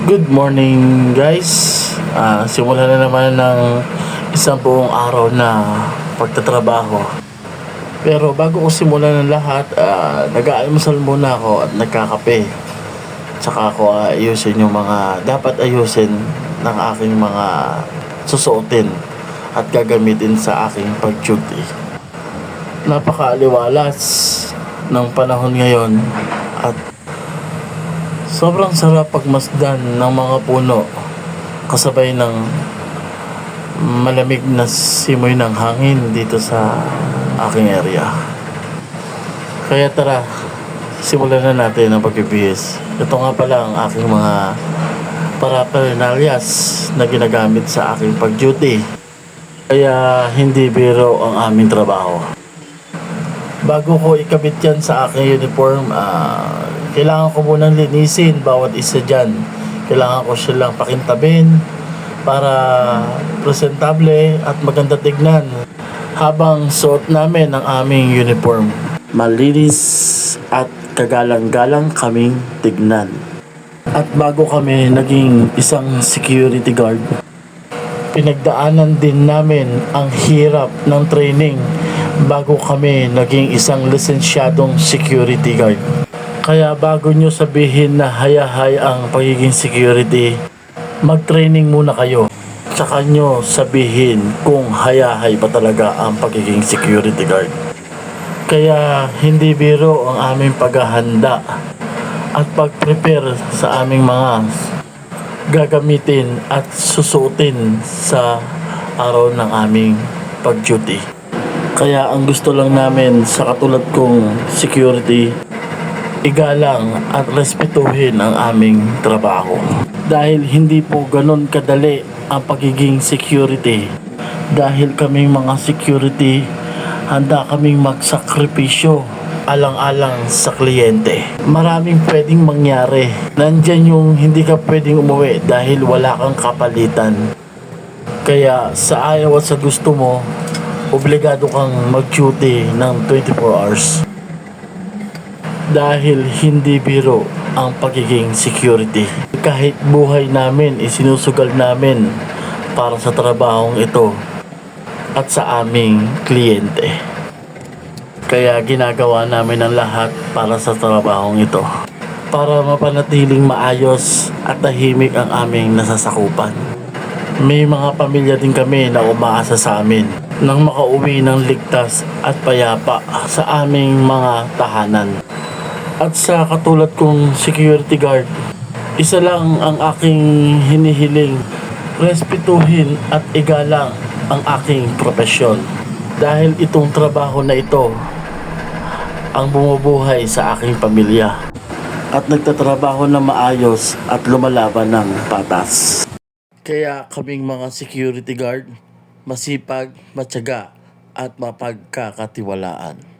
Good morning guys. Ah, simulan na naman ng isang buong araw na pagtatrabaho. Pero bago ko simulan ng lahat, ah, nag-aalmusal muna ako at nagkakape. Tsaka ako ayusin yung mga dapat ayusin ng aking mga susuotin at gagamitin sa aking pag-duty. Napakaaliwalas ng panahon ngayon at Sobrang sarap pagmasdan ng mga puno kasabay ng malamig na simoy ng hangin dito sa aking area. Kaya tara, simulan na natin ang pagbibihis. Ito nga pala ang aking mga paraphernalias na ginagamit sa aking pag-duty. Kaya hindi biro ang aming trabaho. Bago ko ikabit yan sa aking uniform, ah, kailangan ko munang linisin bawat isa dyan. Kailangan ko silang pakintabin para presentable at maganda tignan habang suot namin ang aming uniform. Malinis at kagalang-galang kaming tignan. At bago kami naging isang security guard, pinagdaanan din namin ang hirap ng training bago kami naging isang lisensyadong security guard. Kaya bago nyo sabihin na hayahay ang pagiging security, mag-training muna kayo. Tsaka nyo sabihin kung hayahay ba talaga ang pagiging security guard. Kaya hindi biro ang aming paghahanda at pag-prepare sa aming mga gagamitin at susuotin sa araw ng aming pag-duty. Kaya ang gusto lang namin sa katulad kong security, igalang at respetuhin ang aming trabaho. Dahil hindi po ganun kadali ang pagiging security. Dahil kaming mga security, handa kaming magsakripisyo alang-alang sa kliyente. Maraming pwedeng mangyari. Nandyan yung hindi ka pwedeng umuwi dahil wala kang kapalitan. Kaya sa ayaw at sa gusto mo, obligado kang mag-duty ng 24 hours dahil hindi biro ang pagiging security. Kahit buhay namin isinusugal namin para sa trabahong ito at sa aming kliyente. Kaya ginagawa namin ang lahat para sa trabahong ito. Para mapanatiling maayos at tahimik ang aming nasasakupan. May mga pamilya din kami na umaasa sa amin nang makauwi ng ligtas at payapa sa aming mga tahanan. At sa katulad kong security guard, isa lang ang aking hinihiling, respetuhin at igalang ang aking profesyon. Dahil itong trabaho na ito ang bumubuhay sa aking pamilya at nagtatrabaho na maayos at lumalaban ng patas. Kaya kaming mga security guard, masipag, matyaga at mapagkakatiwalaan.